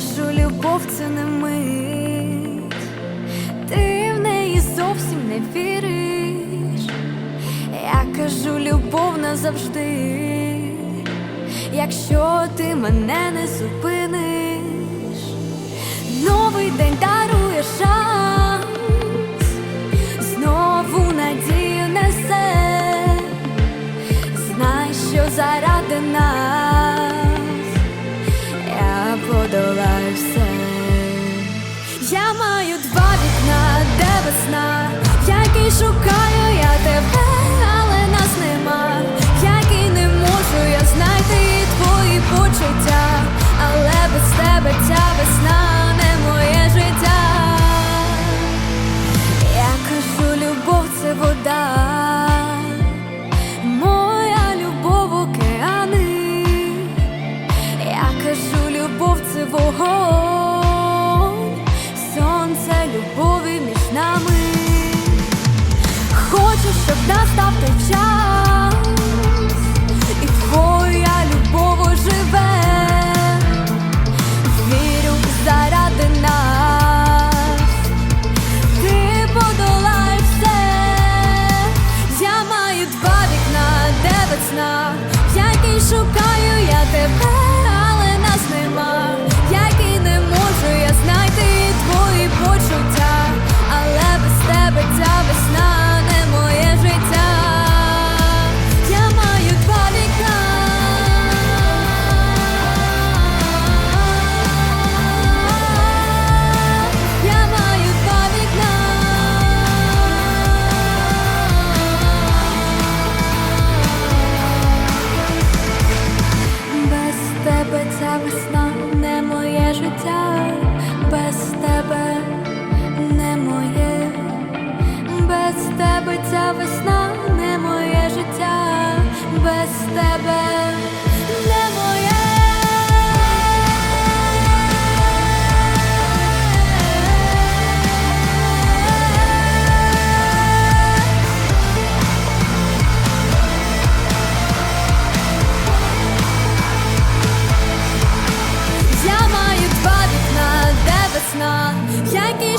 скажу, любов це не мить, ти в неї зовсім не віриш. Я кажу, любов назавжди, якщо ти мене не зупиниш, новий день дарує шанс, знову надію несе, знай, що заради нас. шукаю. step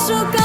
machucar.